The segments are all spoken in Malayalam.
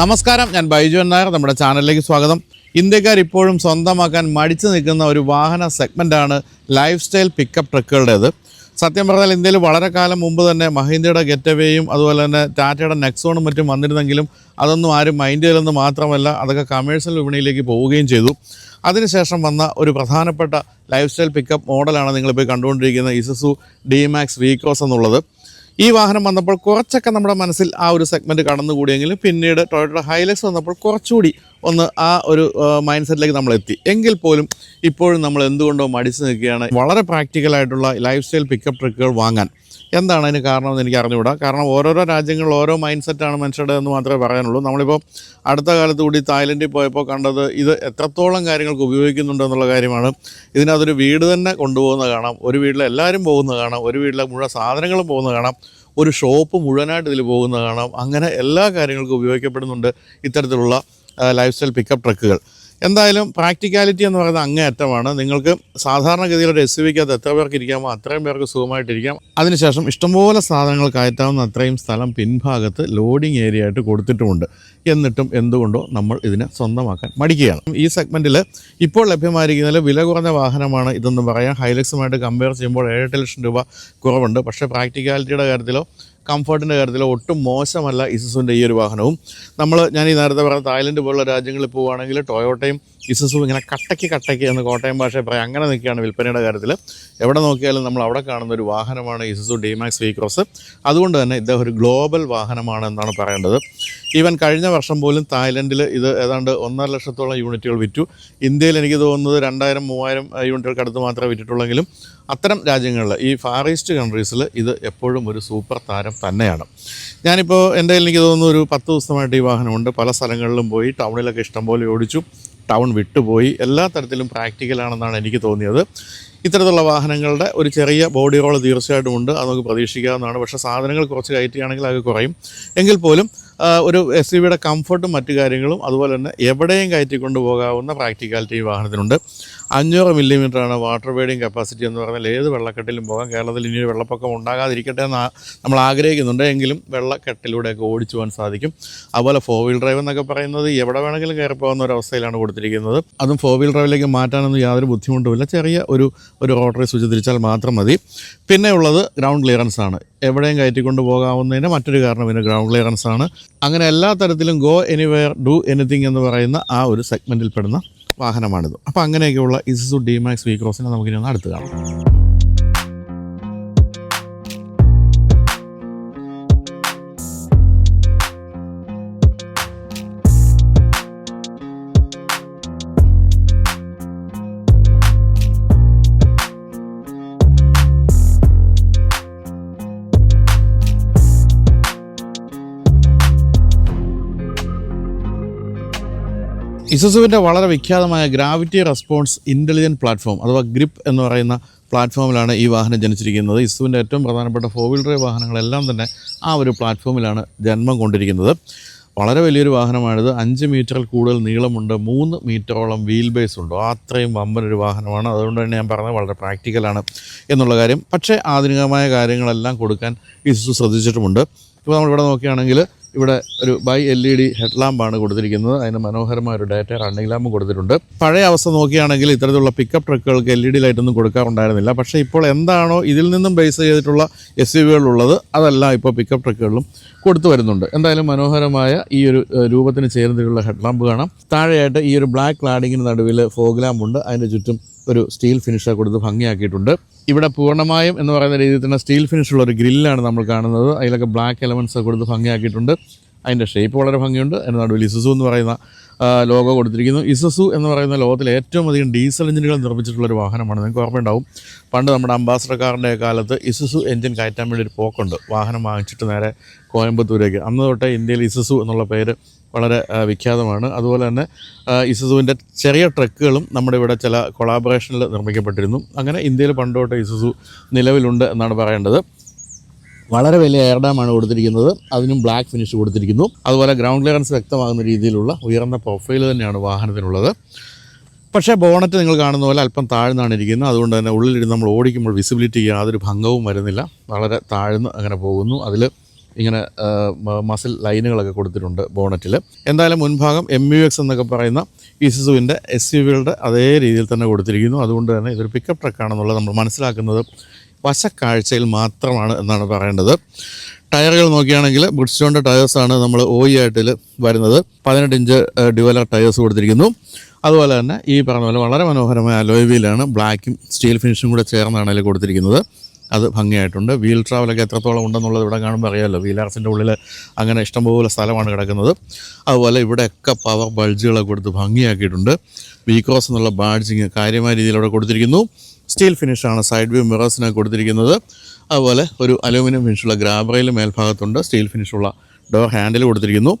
നമസ്കാരം ഞാൻ ബൈജു നായർ നമ്മുടെ ചാനലിലേക്ക് സ്വാഗതം. ഇന്ത്യക്കാർ ഇപ്പോഴും സ്വന്തമാക്കാൻ മടിച്ചു നിൽക്കുന്ന ഒരു വാഹന സെഗ്മെന്റാണ് ലൈഫ് സ്റ്റൈൽ പിക്കപ്പ് ട്രക്കുകളുടേത് സത്യം പറഞ്ഞാൽ ഇന്ത്യയിൽ വളരെ കാലം മുമ്പ് തന്നെ മഹീന്ദ്രയുടെ ഗെറ്റവേയും അതുപോലെ തന്നെ ടാറ്റയുടെ നെക്സോണും മറ്റും വന്നിരുന്നെങ്കിലും അതൊന്നും ആരും മൈൻഡ് ചെയ്തില്ലെന്ന് മാത്രമല്ല അതൊക്കെ കമേഴ്ഷ്യൽ വിപണിയിലേക്ക് പോവുകയും ചെയ്തു. അതിനുശേഷം വന്ന ഒരു പ്രധാനപ്പെട്ട ലൈഫ് സ്റ്റൈൽ പിക്കപ്പ് മോഡലാണ് നിങ്ങളിപ്പോൾ കണ്ടുകൊണ്ടിരിക്കുന്ന ഇസസു ഡി മാക്സ് വീക്കോസ് എന്നുള്ളത്. ഈ വാഹനം വന്നപ്പോൾ കുറച്ചൊക്കെ നമ്മുടെ മനസ്സിൽ ആ ഒരു സെഗ്മെന്റ് കടന്നുകൂടിയെങ്കിലും പിന്നീട് ടൊയോട്ട ഹൈലക്സ് വന്നപ്പോൾ കുറച്ചുകൂടി ഒന്ന് ആ ഒരു മൈൻഡ് സെറ്റിലേക്ക് നമ്മൾ എത്തി എങ്കിൽ പോലും ഇപ്പോഴും നമ്മൾ എന്തുകൊണ്ടോ മടിച്ചു നിൽക്കുകയാണ്. വളരെ പ്രാക്ടിക്കലായിട്ടുള്ള ലൈഫ് സ്റ്റൈൽ പിക്കപ്പ് ട്രക്കുകൾ വാങ്ങാൻ. എന്താണ് അതിന് കാരണം എന്ന് എനിക്ക് അറിഞ്ഞുകൂടാ. കാരണം ഓരോരോ രാജ്യങ്ങളിൽ ഓരോ മൈൻഡ് സെറ്റാണ് മനുഷ്യരുടെ എന്ന് മാത്രമേ പറയാനുള്ളൂ. നമ്മളിപ്പോൾ അടുത്ത കാലത്ത് കൂടി തായ്ലൻഡിൽ പോയപ്പോൾ കണ്ടത് ഇത് എത്രത്തോളം കാര്യങ്ങൾക്ക് ഉപയോഗിക്കുന്നുണ്ടെന്നുള്ള കാര്യമാണ്. ഇതിനകത്തൊരു വീട് തന്നെ കൊണ്ടുപോകുന്ന കാണാം. ഒരു വീട്ടിൽ എല്ലാവരും പോകുന്ന കാണാം. ഒരു വീട്ടിലെ മുഴുവൻ സാധനങ്ങളും പോകുന്ന കാണാം. ഒരു ഷോപ്പ് മുഴുവനായിട്ട് ഇതിൽ പോകുന്ന കാണാം. അങ്ങനെ എല്ലാ കാര്യങ്ങൾക്കും ഉപയോഗിക്കപ്പെടുന്നുണ്ട് ഇത്തരത്തിലുള്ള ലൈഫ് സ്റ്റൈൽ പിക്കപ്പ് ട്രക്കുകൾ എന്തായാലും പ്രാക്ടിക്കാലിറ്റി എന്ന് പറയുന്നത് അങ്ങേയറ്റമാണ്. നിങ്ങൾക്ക് സാധാരണഗതിയിൽ ഒരു എസ് വിക്കകത്ത് എത്ര പേർക്ക് ഇരിക്കാമോ അത്രയും പേർക്ക് സുഖമായിട്ടിരിക്കാം അതിനുശേഷം ഇഷ്ടംപോലെ സാധനങ്ങൾ കയറ്റാവുന്ന അത്രയും സ്ഥലം പിൻഭാഗത്ത് ലോഡിംഗ് ഏരിയ ആയിട്ട് കൊടുത്തിട്ടുമുണ്ട്. എന്നിട്ടും എന്തുകൊണ്ടോ നമ്മൾ ഇതിനെ സ്വന്തമാക്കാൻ മടിക്കുകയാണ്. ഈ സെഗ്മെന്റിൽ ഇപ്പോൾ ലഭ്യമായിരിക്കുന്നതിൽ വില കുറഞ്ഞ വാഹനമാണ് ഇതെന്ന് പറയാം. ഹൈലക്സുമായിട്ട് കമ്പയർ ചെയ്യുമ്പോൾ ഏഴെട്ട് ലക്ഷം രൂപ കുറവുണ്ട്. പക്ഷേ പ്രാക്ടിക്കാലിറ്റിയുടെ കാര്യത്തിലോ കംഫർട്ടിന്റെ കാര്യത്തിൽ ഒട്ടും മോശമല്ല ഇസുസുവിന്റെ ഈ ഒരു വാഹനവും. നമ്മൾ ഞാൻ ഈ നേരത്തെ പറഞ്ഞ തായ്ലൻഡ് പോലുള്ള രാജ്യങ്ങളിൽ പോവുകയാണെങ്കിൽ ടൊയോട്ടയും ഇസുസും ഇങ്ങനെ കട്ടയ്ക്ക് കട്ടയ്ക്ക് എന്ന് കോട്ടയം ഭാഷയിൽ പറയാം. അങ്ങനെ നിൽക്കുകയാണ് വിൽപ്പനയുടെ കാര്യത്തിൽ എവിടെ നോക്കിയാലും നമ്മൾ അവിടെ കാണുന്ന ഒരു വാഹനമാണ് ഇസസു ഡിമാക്സ് വി ക്രോസ് അതുകൊണ്ട് തന്നെ ഇദ്ദേഹം ഒരു ഗ്ലോബൽ വാഹനമാണ് എന്നാണ് പറയേണ്ടത്. ഈവൻ കഴിഞ്ഞ വർഷം പോലും തായ്ലൻഡിൽ ഇത് ഏതാണ്ട് ഒന്നര ലക്ഷത്തോളം യൂണിറ്റുകൾ വിറ്റു. ഇന്ത്യയിൽ എനിക്ക് തോന്നുന്നത് രണ്ടായിരം മൂവായിരം യൂണിറ്റുകൾക്ക് അടുത്ത് മാത്രമേ വിറ്റിട്ടുള്ളെങ്കിലും അത്തരം രാജ്യങ്ങളിൽ ഈ ഫാർ ഈസ്റ്റ് കൺട്രീസിൽ ഇത് എപ്പോഴും ഒരു സൂപ്പർ താരം തന്നെയാണ്. ഞാനിപ്പോൾ എന്റെ എനിക്ക് തോന്നുന്നു ഒരു പത്ത് ദിവസമായിട്ട് ഈ വാഹനമുണ്ട്. പല സ്ഥലങ്ങളിലും പോയി ടൗണിലൊക്കെ ഇഷ്ടംപോലെ ഓടിച്ചു. ടൗൺ വിട്ടുപോയി എല്ലാ തരത്തിലും പ്രാക്ടിക്കലാണെന്നാണ് എനിക്ക് തോന്നിയത്. ഇത്തരത്തിലുള്ള വാഹനങ്ങളുടെ ഒരു ചെറിയ ബോഡി റോൾ തീർച്ചയായിട്ടും ഉണ്ട്. അത് നമുക്ക് പ്രതീക്ഷിക്കാവുന്നതാണ്. പക്ഷേ സാധനങ്ങൾ കുറച്ച് കയറ്റുകയാണെങ്കിൽ അത് കുറയും. എങ്കിൽ പോലും ഒരു എസ് യു വിയുടെ കംഫർട്ടും മറ്റു കാര്യങ്ങളും അതുപോലെ തന്നെ എവിടെയും കയറ്റിക്കൊണ്ട് പോകാവുന്ന പ്രാക്ടിക്കാലിറ്റി ഈ വാഹനത്തിനുണ്ട്. അഞ്ഞൂറ് മില്ലിമീറ്ററാണ് വാട്ടർ വേഡിങ് കപ്പാസിറ്റി എന്ന് പറഞ്ഞാൽ ഏത് വെള്ളക്കെട്ടിലും പോകാം. കേരളത്തിൽ ഇനി വെള്ളപ്പൊക്കം ഉണ്ടാകാതിരിക്കട്ടെ എന്ന് നമ്മൾ ആഗ്രഹിക്കുന്നുണ്ട്. എങ്കിലും വെള്ളക്കെട്ടിലൂടെയൊക്കെ ഓടിച്ചു പോകാൻ സാധിക്കും. അതുപോലെ ഫോർ വീൽ ഡ്രൈവ് എന്നൊക്കെ പറയുന്നത് എവിടെ വേണമെങ്കിലും കയറി പോകുന്ന ഒരു അവസ്ഥയിലാണ് കൊടുത്തിരിക്കുന്നത്. അതും ഫോർ വീൽ ഡ്രൈവിലേക്ക് മാറ്റാനൊന്നും യാതൊരു ബുദ്ധിമുട്ടുമില്ല. ചെറിയ ഒരു ഒരു റോട്ടറി സ്വിച്ച് തിരിച്ചാൽ മാത്രം മതി. പിന്നെ ഉള്ളത് ഗ്രൗണ്ട് ക്ലിയറൻസ് ആണ്. എവിടെയും കയറ്റിക്കൊണ്ട് പോകാവുന്നതിന് മറ്റൊരു കാരണം പിന്നെ ഗ്രൗണ്ട് ക്ലിയറൻസ് ആണ്. അങ്ങനെ എല്ലാ തരത്തിലും ഗോ എനിവെയർ ഡു എനിത്തിങ് എന്ന് പറയുന്ന ആ ഒരു സെഗ്മെന്റിൽ പെടുന്ന വാഹനമാണിത്. അപ്പോൾ അങ്ങനെയൊക്കെയുള്ള ഇസുസു ഡിമാക്സ് വി ക്രോസിനെ നമുക്കിനി ഒന്ന് അടുത്ത് കാണാം. ഇസുസുവിന്റെ വളരെ വിഖ്യാതമായ ഗ്രാവിറ്റി റെസ്പോൺസ് ഇന്റലിജന്റ് പ്ലാറ്റ്ഫോം അഥവാ ഗ്രിപ്പ് എന്ന് പറയുന്ന പ്ലാറ്റ്ഫോമിലാണ് ഈ വാഹനം ജനിച്ചിരിക്കുന്നത്. ഇസുവിന്റെ ഏറ്റവും പ്രധാനപ്പെട്ട ഫോർ വീൽ ഡ്രൈവ് വാഹനങ്ങളെല്ലാം തന്നെ ആ ഒരു പ്ലാറ്റ്ഫോമിലാണ് ജന്മം കൊണ്ടിരിക്കുന്നത്. വളരെ വലിയൊരു വാഹനമാണിത്. അഞ്ച് മീറ്ററിൽ കൂടുതൽ നീളമുണ്ട്. മൂന്ന് മീറ്ററോളം വീൽ ബേസ് ഉണ്ട്. അത്രയും വമ്പനൊരു വാഹനമാണ്. അതുകൊണ്ട് തന്നെ ഞാൻ പറഞ്ഞത് വളരെ പ്രാക്ടിക്കലാണ് എന്നുള്ള കാര്യം. പക്ഷേ ആധുനികമായ കാര്യങ്ങളെല്ലാം കൊടുക്കാൻ ഇസു ശ്രദ്ധിച്ചിട്ടുമുണ്ട്. ഇപ്പോൾ നമ്മളിവിടെ നോക്കുകയാണെങ്കിൽ ഇവിടെ ഒരു bi L E D head ലാമ്പാണ് കൊടുത്തിരിക്കുന്നത്. അതിന് മനോഹരമായ ഒരു ഡാറ്റ റണ്ണിംഗ് ലാമ്പ് കൊടുത്തിട്ടുണ്ട്. പഴയ അവസ്ഥ നോക്കുകയാണെങ്കിൽ ഇത്തരത്തിലുള്ള പിക്കപ്പ് ട്രക്കുകൾക്ക് എൽ ഇ ഡി ലൈറ്റൊന്നും കൊടുക്കാറുണ്ടായിരുന്നില്ല. പക്ഷേ ഇപ്പോൾ എന്താണോ ഇതിൽ നിന്നും ബേസ് ചെയ്തിട്ടുള്ള എസ് യു വികളുള്ളത് അതെല്ലാം ഇപ്പോൾ പിക്കപ്പ് ട്രക്കുകളിലും കൊടുത്തു വരുന്നുണ്ട്. എന്തായാലും മനോഹരമായ ഈ ഒരു രൂപത്തിന് ചേർന്നിട്ടുള്ള ഹെഡ് ലാമ്പ് കാണാം. താഴെയായിട്ട് ഈ ഒരു ബ്ലാക്ക് ക്ലാഡിങ്ങിന് നടുവിൽ ഫോഗ് ലാമ്പ് ഉണ്ട്. അതിന്റെ ചുറ്റും ഒരു സ്റ്റീൽ ഫിനിഷ് കൊടുത്ത് ഭംഗിയാക്കിയിട്ടുണ്ട്. ഇവിടെ പൂർണമായും എന്ന് പറയുന്ന രീതിയിൽ തന്നെ സ്റ്റീൽ ഫിനിഷ് ഉള്ള ഒരു ഗ്രില്ലാണ് നമ്മൾ കാണുന്നത്. അതിലൊക്കെ ബ്ലാക്ക് എലമെൻസ് കൊടുത്ത് ഭംഗിയാക്കിയിട്ടുണ്ട്. അതിന്റെ ഷേപ്പ് വളരെ ഭംഗിയുണ്ട്. അതിന് നടുവിൽ ഇസസു എന്ന് പറയുന്ന ലോഗോ കൊടുത്തിരിക്കുന്നു. ഇസസു എന്ന് പറയുന്ന ലോകത്തിലെ ഏറ്റവും അധികം ഡീസൽ എഞ്ചിനുകൾ നിർമ്മിച്ചിട്ടുള്ള ഒരു വാഹനമാണ്. നിങ്ങൾക്ക് ഓർമ്മയുണ്ടാവും. പണ്ട് നമ്മുടെ അംബാസഡർ കാറിന്റെ കാലത്ത് ഇസസു എഞ്ചിൻ കയറ്റാൻ വേണ്ടി ഒരു പോക്കുണ്ട്. വാഹനം വാങ്ങിച്ചിട്ട് നേരെ കോയമ്പത്തൂരേക്ക്. അന്ന് തൊട്ടേ ഇന്ത്യയിൽ ഇസസു എന്നുള്ള പേര് വളരെ വിഖ്യാതമാണ്. അതുപോലെ തന്നെ ഇസുസുവിന്റെ ചെറിയ ട്രക്കുകളും നമ്മുടെ ഇവിടെ ചില കൊളാബറേഷനിൽ നിർമ്മിക്കപ്പെട്ടിരുന്നു. അങ്ങനെ ഇന്ത്യയിൽ പണ്ടോട്ട് ഇസുസു നിലവിലുണ്ട് എന്നാണ് പറയേണ്ടത്. വളരെ വലിയ എയർഡാമാണ് കൊടുത്തിരിക്കുന്നത്. അതിനും ബ്ലാക്ക് ഫിനിഷ് കൊടുത്തിരിക്കുന്നു. അതുപോലെ ഗ്രൗണ്ട് ക്ലിയറൻസ് വ്യക്തമാകുന്ന രീതിയിലുള്ള ഉയർന്ന പ്രൊഫൈൽ തന്നെയാണ് വാഹനത്തിനുള്ളത്. പക്ഷേ ബോണറ്റ് നിങ്ങൾ കാണുന്ന പോലെ അല്പം താഴ്ന്നാണ് ഇരിക്കുന്നത്. അതുകൊണ്ട് തന്നെ ഉള്ളിലിരുന്ന് നമ്മൾ ഓടിക്കുമ്പോൾ വിസിബിലിറ്റി യാതൊരു ഭംഗവും വരുന്നില്ല. വളരെ താഴ്ന്ന് അങ്ങനെ പോകുന്നു. അതിൽ ഇങ്ങനെ മസിൽ ലൈനുകളൊക്കെ കൊടുത്തിട്ടുണ്ട് ബോണറ്റിൽ എന്തായാലും മുൻഭാഗം എം യു എക്സ് എന്നൊക്കെ പറയുന്ന ഇസുസുവിന്റെ എസ് യു വികളുടെ അതേ രീതിയിൽ തന്നെ കൊടുത്തിരിക്കുന്നു. അതുകൊണ്ട് തന്നെ ഇതൊരു പിക്കപ്പ് ട്രക്കാണെന്നുള്ളത് നമ്മൾ മനസ്സിലാക്കുന്നത് വശക്കാഴ്ചയിൽ മാത്രമാണ് എന്നാണ് പറയേണ്ടത്. ടയറുകൾ നോക്കുകയാണെങ്കിൽ ബുഡ്സ്റ്റോണിന്റെ ടയേഴ്സാണ് നമ്മൾ ഒ ഇ ആയിട്ടിൽ വരുന്നത്. പതിനെട്ട് ഇഞ്ച് ഡ്യുവലർ ടയേഴ്സ് കൊടുത്തിരിക്കുന്നു. അതുപോലെ തന്നെ ഈ പറഞ്ഞ പോലെ വളരെ മനോഹരമായ അലോയ് വീലാണ് ബ്ലാക്കും സ്റ്റീൽ ഫിനിഷും കൂടെ ചേർന്നാണ് അതിൽ കൊടുത്തിരിക്കുന്നത്. അത് ഭംഗിയായിട്ടുണ്ട്. വീൽ ട്രാവലൊക്കെ എത്രത്തോളം ഉണ്ടെന്നുള്ളത് ഇവിടെ കാണുമ്പോൾ അറിയാമല്ലോ. വീലാർസിന്റെ ഉള്ളിൽ അങ്ങനെ ഇഷ്ടംപോലെ സ്ഥലമാണ് കിടക്കുന്നത്. അതുപോലെ ഇവിടെയൊക്കെ പവർ ബൾജുകളൊക്കെ കൊടുത്ത് ഭംഗിയാക്കിയിട്ടുണ്ട്. വീക്കോസ് എന്നുള്ള ബാഡ്ജിങ് കാര്യമായ രീതിയിൽ അവിടെ കൊടുത്തിരിക്കുന്നു. സ്റ്റീൽ ഫിനിഷാണ് സൈഡ് വ്യൂ മിറേഴ്സിനെ കൊടുത്തിരിക്കുന്നത്. അതുപോലെ ഒരു അലൂമിനിയം ഫിനിഷുള്ള ഗ്രാബറയിൽ മേൽഭാഗത്തുണ്ട്. സ്റ്റീൽ ഫിനിഷുള്ള ഡോർ ഹാൻഡിൽ കൊടുത്തിരിക്കുന്നു.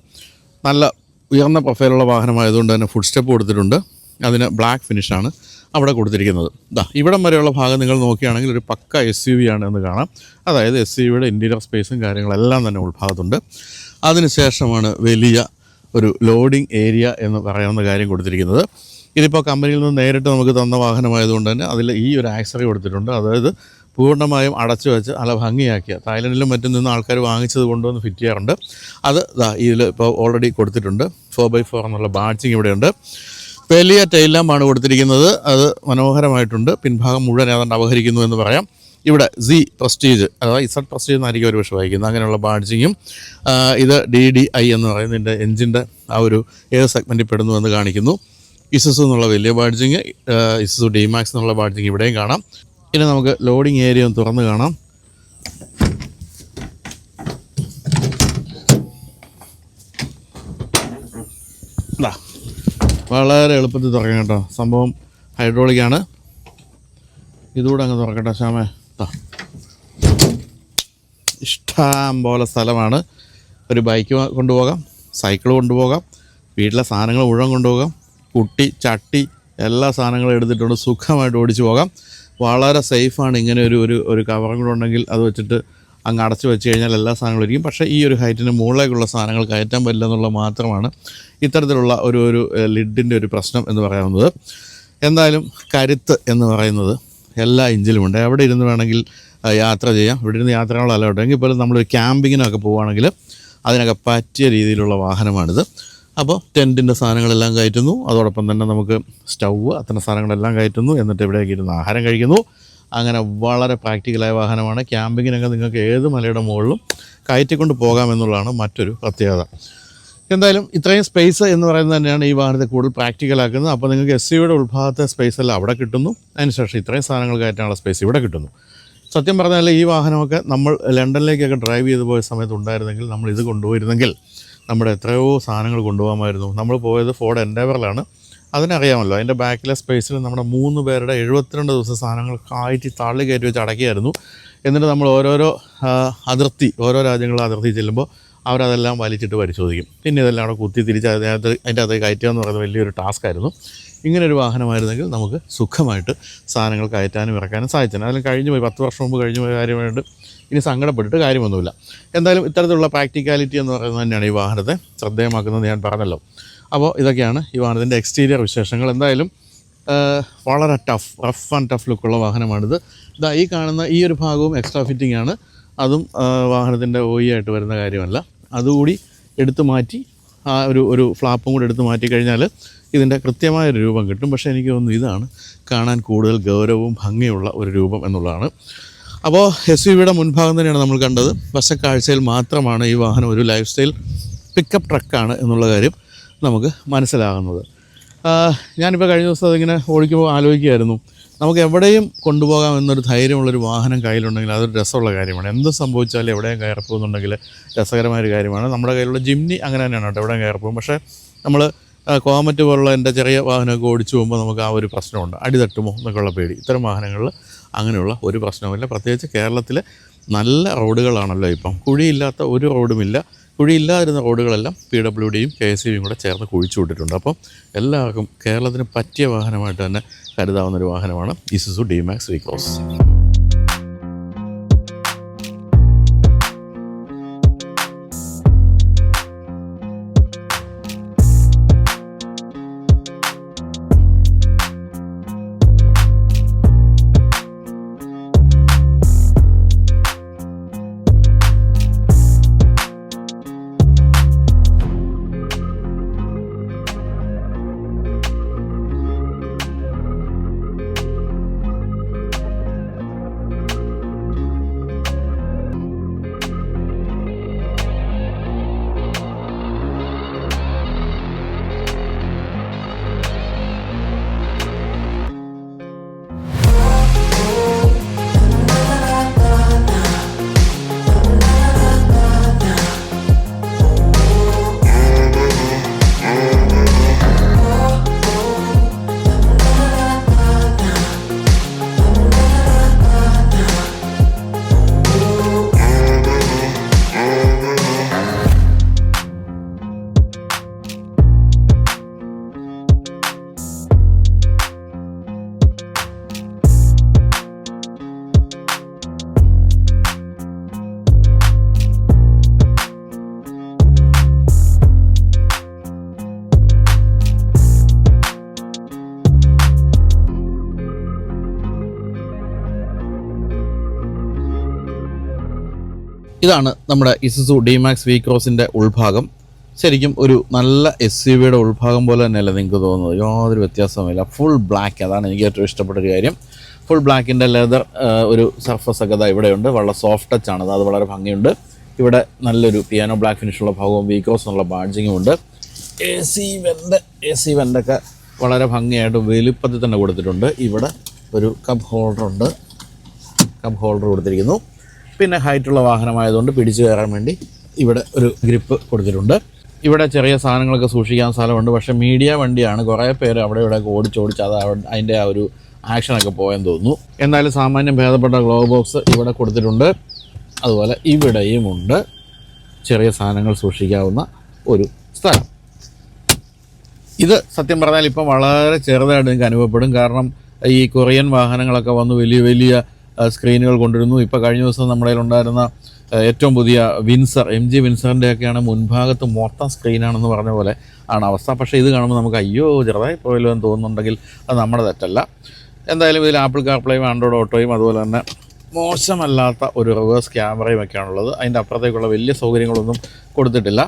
നല്ല ഉയർന്ന പ്രൊഫൈലുള്ള വാഹനമായതുകൊണ്ട് തന്നെ ഫുഡ് സ്റ്റെപ്പ് കൊടുത്തിട്ടുണ്ട്. അതിന് ബ്ലാക്ക് ഫിനിഷാണ്. അവിടെ കൊടുത്തിരിക്കുന്നത്. ഇതാ ഇവിടം വരെയുള്ള ഭാഗം നിങ്ങൾ നോക്കുകയാണെങ്കിൽ ഒരു പക്ക എസ് യു വി ആണ് എന്ന് കാണാം. അതായത് എസ് യു വിയുടെ ഇന്റീരിയർ സ്പേസും കാര്യങ്ങളെല്ലാം തന്നെ ഉൾഭാഗത്തുണ്ട്. അതിനുശേഷമാണ് വലിയ ഒരു ലോഡിംഗ് ഏരിയ എന്ന് പറയാവുന്ന കാര്യം കൊടുത്തിരിക്കുന്നത്. ഇതിപ്പോൾ കമ്പനിയിൽ നിന്ന് നേരിട്ട് നമുക്ക് തന്ന വാഹനമായതുകൊണ്ട് തന്നെ അതിൽ ഈ ഒരു ആക്സറി കൊടുത്തിട്ടുണ്ട്. അതായത് പൂർണമായും അടച്ചു വെച്ച് നല്ല ഭംഗിയാക്കിയ തായ്ലൻഡിലും മറ്റും നിന്ന് ആൾക്കാർ വാങ്ങിച്ചത് കൊണ്ടുവന്ന് ഫിറ്റ് ചെയ്യാറുണ്ട്. അത് ഇതാ ഇതിൽ ഇപ്പോൾ ഓൾറെഡി കൊടുത്തിട്ടുണ്ട്. ഫോർ ബൈ ഫോർ എന്നുള്ള ബാഡ്ജിങ് ഇവിടെയുണ്ട്. വലിയ ടൈലാമ്പാണ് കൊടുത്തിരിക്കുന്നത്. അത് മനോഹരമായിട്ടുണ്ട്. പിൻഭാഗം മുഴുവൻ ഏതാണ്ട് അപഹരിക്കുന്നു എന്ന് പറയാം. ഇവിടെ സി പ്രസ്റ്റീജ് അഥവാ ഇസഡ് പ്രസ്റ്റീജ് എന്നായിരിക്കും ഒരു പക്ഷേ വായിക്കുന്നത് അങ്ങനെയുള്ള ബാഡ്ജിങ്ങും ഇത് ഡി ഡി ഐ എന്ന് പറയുന്നതിന്റെ എൻജിന്റെ ആ ഒരു ഏത് സെഗ്മെന്റിൽ പെടുന്നു എന്ന് കാണിക്കുന്നു. ഇസസു എന്നുള്ള വലിയ ബാഡ്ജിങ് ഇസസു ഡിമാക്സ് എന്നുള്ള ബാഡ്ജിങ് ഇവിടെയും കാണാം. ഇനി നമുക്ക് ലോഡിങ് ഏരിയ ഒന്ന് തുറന്ന് കാണാം. ദാ, വളരെ എളുപ്പത്തിൽ തുറക്കാം കേട്ടോ. സംഭവം ഹൈഡ്രോളിക് ആണ്. ഇതുകൂടെ അങ്ങ് തുറക്കട്ടെ ശ്യാമേ. താ ഇഷ്ടം പോലെ സ്ഥലമാണ്. ഒരു ബൈക്ക് കൊണ്ടുപോകാം സൈക്കിൾ കൊണ്ടുപോകാം വീട്ടിലെ സാധനങ്ങൾ മുഴുവൻ കൊണ്ടുപോകാം കുട്ടി ചട്ടി എല്ലാ സാധനങ്ങളും എടുത്തിട്ടുണ്ട് സുഖമായിട്ട് ഓടിച്ചു പോകാം. വളരെ സേഫാണ് ഇങ്ങനെ ഒരു ഒരു ഒരു കവറും കൂടെ ഉണ്ടെങ്കിൽ അത് വെച്ചിട്ട് അങ്ങ് അടച്ചു വെച്ച് കഴിഞ്ഞാൽ എല്ലാ സാധനങ്ങളും ഇരിക്കും. പക്ഷേ ഈ ഒരു ഹൈറ്റിന് മുകളിലേക്കുള്ള സാധനങ്ങൾ കയറ്റാൻ പറ്റില്ല എന്നുള്ളത് മാത്രമാണ് ഇത്തരത്തിലുള്ള ഒരു ഒരു ലിഡിന്റെ ഒരു പ്രശ്നം എന്ന് പറയാവുന്നത്. എന്തായാലും കരുത്ത് എന്ന് പറയുന്നത് എല്ലാ ഇഞ്ചിലുമുണ്ട്. എവിടെ ഇരുന്ന് വേണമെങ്കിൽ യാത്ര ചെയ്യാം. ഇവിടെ ഇരുന്ന് യാത്രകളല്ല ഉണ്ടെങ്കിൽ പോലും നമ്മളൊരു ക്യാമ്പിങ്ങിനൊക്കെ പോവുകയാണെങ്കിൽ അതിനൊക്കെ പറ്റിയ രീതിയിലുള്ള വാഹനമാണിത്. അപ്പോൾ ടെന്റിന്റെ സാധനങ്ങളെല്ലാം കയറ്റുന്നു. അതോടൊപ്പം തന്നെ നമുക്ക് സ്റ്റൗവ് അത്തരം സാധനങ്ങളെല്ലാം കയറ്റുന്നു. എന്നിട്ട് ഇവിടേക്ക് ഇരുന്ന് ആഹാരം കഴിക്കുന്നു. അങ്ങനെ വളരെ പ്രാക്ടിക്കലായ വാഹനമാണ്. ക്യാമ്പിങ്ങിനൊക്കെ നിങ്ങൾക്ക് ഏത് മലയുടെ മുകളിലും കയറ്റിക്കൊണ്ട് പോകാമെന്നുള്ളതാണ് മറ്റൊരു പ്രത്യേകത. എന്തായാലും ഇത്രയും സ്പേസ് എന്ന് പറയുന്നത് തന്നെയാണ് ഈ വാഹനത്തെ കൂടുതൽ പ്രാക്ടിക്കലാക്കുന്നത് അപ്പോൾ നിങ്ങൾക്ക് എസ് സിയുടെ ഉൾഭാഗത്തെ സ്പേസ് എല്ലാം അവിടെ കിട്ടുന്നു. അതിനുശേഷം ഇത്രയും സാധനങ്ങൾ കയറ്റാനുള്ള സ്പേസ് ഇവിടെ കിട്ടുന്നു. സത്യം പറഞ്ഞാൽ ഈ വാഹനമൊക്കെ നമ്മൾ ലണ്ടനിലേക്കൊക്കെ ഡ്രൈവ് ചെയ്ത് പോയ സമയത്ത് ഉണ്ടായിരുന്നെങ്കിൽ നമ്മൾ ഇത് കൊണ്ടുപോയിരുന്നെങ്കിൽ നമ്മുടെ എത്രയോ സാധനങ്ങൾ കൊണ്ടുപോകാമായിരുന്നു. നമ്മൾ പോയത് ഫോർഡ് എൻഡേവറിലാണ് അതിനറിയാമല്ലോ അതിന്റെ ബാക്കിലെ സ്പേസിൽ നമ്മുടെ മൂന്ന് പേരുടെ എഴുപത്തിരണ്ട് ദിവസം സാധനങ്ങൾ കാറ്റി തള്ളി കയറ്റി വെച്ച് അടക്കിയായിരുന്നു എന്നിട്ട് നമ്മൾ ഓരോരോ അതിർത്തി ഓരോ രാജ്യങ്ങളുടെ അതിർത്തി ചെല്ലുമ്പോൾ അവരതെല്ലാം വലിച്ചിട്ട് പരിശോധിക്കും. പിന്നെ ഇതെല്ലാം അവിടെ കുത്തി തിരിച്ച് അതിനകത്ത് അതിന്റെ അകത്ത് കയറ്റുക എന്ന് പറയുന്നത് വലിയൊരു ടാസ്ക് ആയിരുന്നു. ഇങ്ങനെ ഒരു വാഹനമായിരുന്നെങ്കിൽ നമുക്ക് സുഖമായിട്ട് സാധനങ്ങൾ കയറ്റാനും ഇറക്കാനും സാധിച്ചു അതിൽ കഴിഞ്ഞു പോയി പത്ത് വർഷം മുമ്പ് കഴിഞ്ഞു പോയ കാര്യമായിട്ട് ഇനി സങ്കടപ്പെട്ടിട്ട് കാര്യമൊന്നുമില്ല. എന്തായാലും ഇത്തരത്തിലുള്ള പ്രാക്ടിക്കാലിറ്റി എന്ന് പറയുന്നത് തന്നെയാണ് ഈ വാഹനത്തെ ശ്രദ്ധേയമാക്കുന്നത് ഞാൻ പറഞ്ഞല്ലോ. അപ്പോൾ ഇതൊക്കെയാണ് ഈ വാഹനത്തിന്റെ എക്സ്റ്റീരിയർ വിശേഷങ്ങൾ. എന്തായാലും വളരെ ടഫ് റഫ് ആൻഡ് ടഫ് ലുക്കുള്ള വാഹനമാണിത്. ഇതാ ഈ കാണുന്ന ഈ ഒരു ഭാഗവും എക്സ്ട്രാ ഫിറ്റിംഗ് ആണ്. അതും വാഹനത്തിന്റെ ഒയി ആയിട്ട് വരുന്ന കാര്യമല്ല. അതുകൂടി എടുത്തു മാറ്റി ആ ഒരു ഒരു ഫ്ലാപ്പും കൂടി എടുത്തു മാറ്റി കഴിഞ്ഞാൽ ഇതിന്റെ കൃത്യമായൊരു രൂപം കിട്ടും. പക്ഷേ എനിക്ക് തോന്നുന്നു ഇതാണ് കാണാൻ കൂടുതൽ ഗൗരവവും ഭംഗിയുള്ള ഒരു രൂപം എന്നുള്ളതാണ്. അപ്പോൾ എസ് യു വിയുടെ മുൻഭാഗം തന്നെയാണ് നമ്മൾ കണ്ടത്. വശക്കാഴ്ചയിൽ മാത്രമാണ് ഈ വാഹനം ഒരു ലൈഫ് സ്റ്റൈൽ പിക്കപ്പ് ട്രക്കാണ് എന്നുള്ള കാര്യം. നമുക്ക് മനസ്സിലാകുന്നത്. ഞാനിപ്പോൾ കഴിഞ്ഞ ദിവസം അതിങ്ങനെ ഓടിക്കുമ്പോൾ ആലോചിക്കുകയായിരുന്നു. നമുക്ക് എവിടെയും കൊണ്ടുപോകാം എന്നൊരു ധൈര്യമുള്ളൊരു വാഹനം കയ്യിലുണ്ടെങ്കിൽ അതൊരു രസമുള്ള കാര്യമാണ്. എന്ത് സംഭവിച്ചാലും എവിടെയും കയറിപ്പോകുന്നുണ്ടെങ്കിൽ രസകരമായൊരു കാര്യമാണ്. നമ്മുടെ കയ്യിലുള്ള ജിംനി അങ്ങനെ തന്നെയാണ് കേട്ടോ എവിടെയും കയറിപ്പോകും പക്ഷേ നമ്മൾ കോമറ്റ് പോലുള്ള എന്റെ ചെറിയ വാഹനമൊക്കെ ഓടിച്ചു പോകുമ്പോൾ നമുക്ക് ആ ഒരു പ്രശ്നമുണ്ട്. അടി തട്ടുമോ എന്നൊക്കെയുള്ള പേടി. ഇത്തരം വാഹനങ്ങളിൽ അങ്ങനെയുള്ള ഒരു പ്രശ്നവുമില്ല. പ്രത്യേകിച്ച് കേരളത്തിലെ നല്ല റോഡുകളാണല്ലോ ഇപ്പം. കുഴിയില്ലാത്ത ഒരു റോഡുമില്ല. കുഴിയില്ലാതിരുന്ന റോഡുകളെല്ലാം പി ഡബ്ല്യു ഡിയും കെ എസ് സിയും കൂടെ ചേർന്ന് കുഴിച്ചു വിട്ടിട്ടുണ്ട്. അപ്പം എല്ലാവർക്കും കേരളത്തിന് പറ്റിയ വാഹനമായിട്ട് തന്നെ കരുതാവുന്ന ഒരു വാഹനമാണ് ഇസുസു ഡി മാക്സ് വി ഇതാണ് നമ്മുടെ ഇസുസു ഡിമാക്സ് വി ക്രോസിന്റെ ഉൾഭാഗം. ശരിക്കും ഒരു നല്ല എസ് യു വിയുടെ ഉൾഭാഗം പോലെ തന്നെയല്ല നിങ്ങൾക്ക് തോന്നുന്നത്? യാതൊരു വ്യത്യാസവുമില്ല. ഫുൾ ബ്ലാക്ക് അതാണ് എനിക്ക് ഏറ്റവും ഇഷ്ടപ്പെട്ട ഒരു കാര്യം. ഫുൾ ബ്ലാക്കിന്റെ ലെതർ ഒരു സർഫസ് ഒക്കെ ഇതാ ഇവിടെയുണ്ട്. വളരെ സോഫ്റ്റ് ടച്ച് ആണ്. അത് വളരെ ഭംഗിയുണ്ട്. ഇവിടെ നല്ലൊരു പിയാനോ ബ്ലാക്ക് ഫിനിഷുള്ള ഭാഗവും വി ക്രോസ് എന്നുള്ള ബാഡ്ജിങ്ങും ഉണ്ട്. A C vent A C വെന്റൊക്കെ വളരെ ഭംഗിയായിട്ട് വലുപ്പത്തിൽ തന്നെ കൊടുത്തിട്ടുണ്ട്. ഇവിടെ ഒരു കപ്പ് ഹോൾഡർ ഉണ്ട്. കപ്പ് ഹോൾഡർ കൊടുത്തിരിക്കുന്നു. പിന്നെ ഹൈറ്റുള്ള വാഹനമായതുകൊണ്ട് പിടിച്ചു കയറാൻ വേണ്ടി ഇവിടെ ഒരു ഗ്രിപ്പ് കൊടുത്തിട്ടുണ്ട്. ഇവിടെ ചെറിയ സാധനങ്ങളൊക്കെ സൂക്ഷിക്കാൻ സ്ഥലമുണ്ട്. പക്ഷെ മീഡിയ വണ്ടിയാണ്. കുറേ പേര് അവിടെ ഇവിടെ ഓടിച്ചോടിച്ച് അത് അതിന്റെ ആ ഒരു ആക്ഷനൊക്കെ പോയെന്ന് തോന്നുന്നു. എന്തായാലും സാമാന്യം ഭേദപ്പെട്ട ഗ്ലോ ബോക്സ് ഇവിടെ കൊടുത്തിട്ടുണ്ട്. അതുപോലെ ഇവിടെയും ഉണ്ട്. ചെറിയ സാധനങ്ങൾ സൂക്ഷിക്കാവുന്ന ഒരു സ്ഥലം. ഇത് സത്യം പറഞ്ഞാൽ ഇപ്പം വളരെ ചെറുതായിട്ട് നിങ്ങൾക്ക് അനുഭവപ്പെടും. കാരണം ഈ കൊറിയൻ വാഹനങ്ങളൊക്കെ വന്ന് വലിയ വലിയ സ്ക്രീനുകൾ കൊണ്ടുവരുന്നു ഇപ്പോൾ കഴിഞ്ഞ ദിവസം നമ്മുടെ ഉണ്ടായിരുന്ന ഏറ്റവും പുതിയ വിൻസർ എം ജി വിൻസറിന്റെയൊക്കെയാണ് മുൻഭാഗത്ത് മൊത്തം സ്ക്രീനാണെന്ന് പറഞ്ഞ പോലെ ആണ് അവസ്ഥ. പക്ഷേ ഇത് കാണുമ്പോൾ നമുക്ക് അയ്യോ ചെറുതായി പോയല്ലോ എന്ന് തോന്നുന്നുണ്ടെങ്കിൽ അത് നമ്മുടെ തെറ്റല്ല. എന്തായാലും ഇതിൽ ആപ്പിൾ കാർപ്ലേയും ആൻഡ്രോയിഡ് ഓട്ടോയും അതുപോലെ തന്നെ മോശമല്ലാത്ത ഒരു റിവേഴ്സ് ക്യാമറയും ഒക്കെയാണുള്ളത്. അതിന്റെ അപ്പുറത്തേക്കുള്ള വലിയ സൗകര്യങ്ങളൊന്നും കൊടുത്തിട്ടില്ല.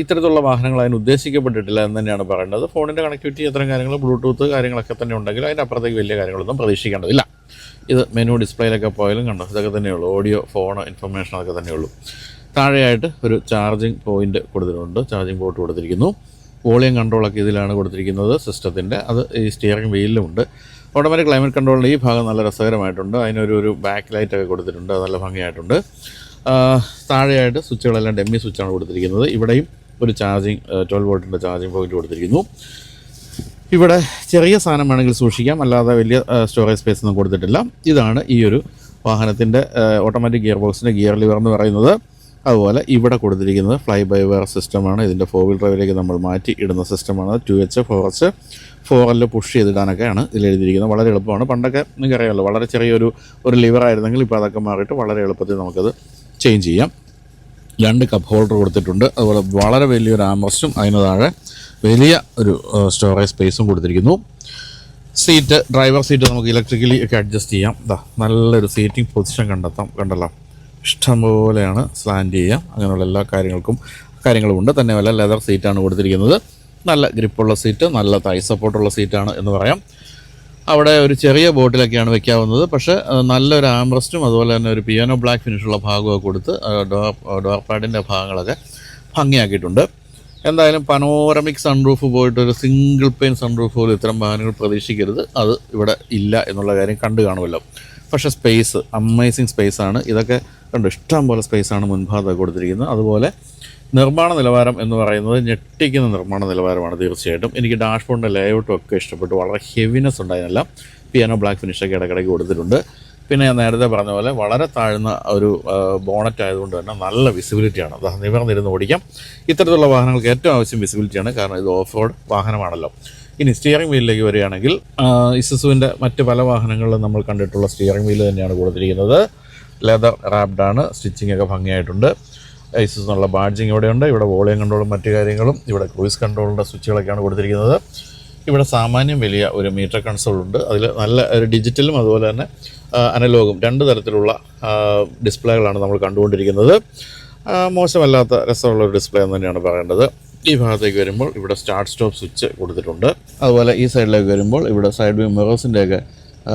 ഇത്തരത്തിലുള്ള വാഹനങ്ങൾ അതിന് ഉദ്ദേശിക്കപ്പെട്ടിട്ടില്ല എന്ന് തന്നെയാണ് പറയേണ്ടത് ഫോണിന്റെ കണക്ടിവിറ്റി അത്തരം കാര്യങ്ങൾ ബ്ലൂടൂത്ത് കാര്യങ്ങളൊക്കെ തന്നെ ഉണ്ടെങ്കിൽ അതിന്റെ അപ്പുറത്തേക്ക് വലിയ കാര്യങ്ങളൊന്നും പ്രതീക്ഷിക്കേണ്ടതില്ല. ഇത് മെനു ഡിസ്പ്ലേയിലൊക്കെ പോയാലും കണ്ടോ? ഇതൊക്കെ തന്നെയുള്ളൂ. ഓഡിയോ ഫോൺ ഇൻഫർമേഷൻ അതൊക്കെ തന്നെയുള്ളൂ. താഴെയായിട്ട് ഒരു ചാർജിങ് പോയിന്റ് കൊടുത്തിട്ടുണ്ട്. ചാർജിങ് പോർട്ട് കൊടുത്തിരിക്കുന്നു. വോളിയം കൺട്രോളൊക്കെ ഇതിലാണ് കൊടുത്തിരിക്കുന്നത് സിസ്റ്റത്തിന്റെ. അത് ഈ സ്റ്റിയറിംഗ് വീലിലുമുണ്ട് ഓട്ടോമാറ്റിക് ക്ലൈമറ്റ് കൺട്രോളിന്റെ ഈ ഭാഗം നല്ല രസകരമായിട്ടുണ്ട്. അതിനൊരു ഒരു ബാക്ക് ലൈറ്റൊക്കെ കൊടുത്തിട്ടുണ്ട്. അത് നല്ല ഭംഗിയായിട്ടുണ്ട്. താഴെയായിട്ട് സ്വിച്ചുകളെല്ലാം ഡെമ്മി സ്വിച്ചാണ് കൊടുത്തിരിക്കുന്നത്. ഇവിടെയും ഒരു ചാർജിങ് ട്വൽവ് വോൾട്ടിന്റെ ചാർജിങ് പോയിന്റ് കൊടുത്തിരിക്കുന്നു. ഇവിടെ ചെറിയ സാധനം വേണമെങ്കിൽ സൂക്ഷിക്കാം. അല്ലാതെ വലിയ സ്റ്റോറേജ് സ്പേസ് ഒന്നും കൊടുത്തിട്ടില്ല. ഇതാണ് ഈ ഒരു വാഹനത്തിന്റെ ഓട്ടോമാറ്റിക് ഗിയർ ബോക്സിന്റെ ഗിയർ ലിവർ എന്ന് പറയുന്നത്. അതുപോലെ ഇവിടെ കൊടുത്തിരിക്കുന്നത് ഫ്ലൈ ബൈ വെയർ സിസ്റ്റമാണ് ഇതിന്റെ ഫോർ വീൽ ഡ്രൈവിലേക്ക് നമ്മൾ മാറ്റി ഇടുന്ന സിസ്റ്റമാണ് two H four H L push ചെയ്തിടാനൊക്കെയാണ് ഇതിൽ എഴുതിയിരിക്കുന്നത്. വളരെ എളുപ്പമാണ്. പണ്ടൊക്കെ നിങ്ങൾക്കറിയാമല്ലോ വളരെ ചെറിയൊരു ഒരു ലിവർ ആയിരുന്നെങ്കിൽ ഇപ്പോൾ അതൊക്കെ മാറിയിട്ട് വളരെ എളുപ്പത്തിൽ നമുക്കത് ചേഞ്ച് ചെയ്യാം. രണ്ട് കപ്പ് ഹോൾഡർ കൊടുത്തിട്ടുണ്ട്. അതുപോലെ വളരെ വലിയൊരു ആംബസ്റ്റും അതിന് താഴെ വലിയ ഒരു സ്റ്റോറേജ് സ്പേസും കൊടുത്തിരിക്കുന്നു. സീറ്റ് ഡ്രൈവർ സീറ്റ് നമുക്ക് ഇലക്ട്രിക്കലി ഒക്കെ അഡ്ജസ്റ്റ് ചെയ്യാം. ഇതാ നല്ലൊരു സീറ്റിംഗ് പൊസിഷൻ കണ്ടെത്താം. കണ്ടല്ലോ? ഇഷ്ടംപോലെയാണ് സ്ലാൻഡ് ചെയ്യാം. അങ്ങനെയുള്ള എല്ലാ കാര്യങ്ങൾക്കും കാര്യങ്ങളും ഉണ്ട് തന്നെ തന്നെയല്ല ലെതർ സീറ്റാണ് കൊടുത്തിരിക്കുന്നത്. നല്ല ഗ്രിപ്പുള്ള സീറ്റ് നല്ല തൈ സപ്പോർട്ടുള്ള സീറ്റാണ് എന്ന് പറയാം. അവിടെ ഒരു ചെറിയ ബോട്ടിലൊക്കെയാണ് വെക്കാവുന്നത്. പക്ഷേ നല്ലൊരു ആംബ്രസ്റ്റും അതുപോലെ തന്നെ ഒരു പിയാനോ ബ്ലാക്ക് ഫിനിഷുള്ള ഭാഗമൊക്കെ കൊടുത്ത് ഡോർ ഡോർ പാഡിന്റെ ഭാഗങ്ങളൊക്കെ ഭംഗിയാക്കിയിട്ടുണ്ട്. എന്തായാലും പനോറമിക് സൺറൂഫ് പോയിട്ട് ഒരു സിംഗിൾ പെയിൻ സൺറൂഫ് പോലും ഇത്തരം വാഹനങ്ങൾ പ്രതീക്ഷിക്കരുത്. അത് ഇവിടെ ഇല്ല എന്നുള്ള കാര്യം കണ്ടു കാണുമല്ലോ. പക്ഷേ സ്പേസ് അമേസിങ് സ്പേസ് ആണ്. ഇതൊക്കെ കണ്ടു ഇഷ്ടം പോലെ സ്പേസ് ആണ് മുൻഭാഗത്ത് കൊടുത്തിരിക്കുന്നത്. അതുപോലെ നിർമ്മാണ നിലവാരം എന്ന് പറയുന്നത് ഞെട്ടിക്കുന്ന നിർമ്മാണ നിലവാരമാണ് തീർച്ചയായിട്ടും. എനിക്ക് ഡാഷ്ബോർഡിന്റെ ലേഔട്ടും ഒക്കെ ഇഷ്ടപ്പെട്ടു. വളരെ ഹെവിനെസ് ഉണ്ടായിരുന്നില്ല. പിയാനോ ബ്ലാക്ക് ഫിനിഷൊക്കെ ഇടയ്ക്കിടയ്ക്ക് കൊടുത്തിട്ടുണ്ട്. പിന്നെ ഞാൻ നേരത്തെ പറഞ്ഞ പോലെ വളരെ താഴ്ന്ന ഒരു ബോണറ്റ് ആയതുകൊണ്ട് തന്നെ നല്ല വിസിബിലിറ്റിയാണ് നിവർന്നിരുന്ന് ഓടിക്കാം. ഇത്തരത്തിലുള്ള വാഹനങ്ങൾക്ക് ഏറ്റവും ആവശ്യം വിസിബിലിറ്റിയാണ് കാരണം ഇത് ഓഫ് റോഡ് വാഹനമാണല്ലോ. ഇനി സ്റ്റിയറിംഗ് വീലിലേക്ക് വരികയാണെങ്കിൽ ഇസുസുവിന്റെ മറ്റ് പല വാഹനങ്ങളിലും നമ്മൾ കണ്ടിട്ടുള്ള സ്റ്റിയറിംഗ് വീൽ തന്നെയാണ് കൊടുത്തിരിക്കുന്നത്. ലെതർ റാപ്ഡാണ് സ്റ്റിച്ചിങ് ഒക്കെ ഭംഗിയായിട്ടുണ്ട്. ഐസിസ് എന്നുള്ള ബാഡ്ജിങ് ഇവിടെയുണ്ട് ഇവിടെ വോളിയം കൺട്രോളും മറ്റു കാര്യങ്ങളും ഇവിടെ ക്രൂയിസ് കൺട്രോളിന്റെ സ്വിച്ചുകളൊക്കെയാണ് കൊടുത്തിരിക്കുന്നത്. ഇവിടെ സാമാന്യം വലിയ ഒരു മീറ്റർ കൺസോൾ ഉണ്ട്. അതിൽ നല്ല ഒരു ഡിജിറ്റലും അതുപോലെ തന്നെ അനലോഗും രണ്ട് തരത്തിലുള്ള ഡിസ്പ്ലേകളാണ് നമ്മൾ കണ്ടുകൊണ്ടിരിക്കുന്നത്. മോശമല്ലാത്ത രസമുള്ള ഒരു ഡിസ്പ്ലേ എന്ന് തന്നെയാണ് പറയേണ്ടത്. ഈ ഭാഗത്തേക്ക് വരുമ്പോൾ ഇവിടെ സ്റ്റാർട്ട് സ്റ്റോപ്പ് സ്വിച്ച് കൊടുത്തിട്ടുണ്ട്. അതുപോലെ ഈ സൈഡിലേക്ക് വരുമ്പോൾ ഇവിടെ സൈഡ് വ്യൂ മിറേഴ്സിന്റെയൊക്കെ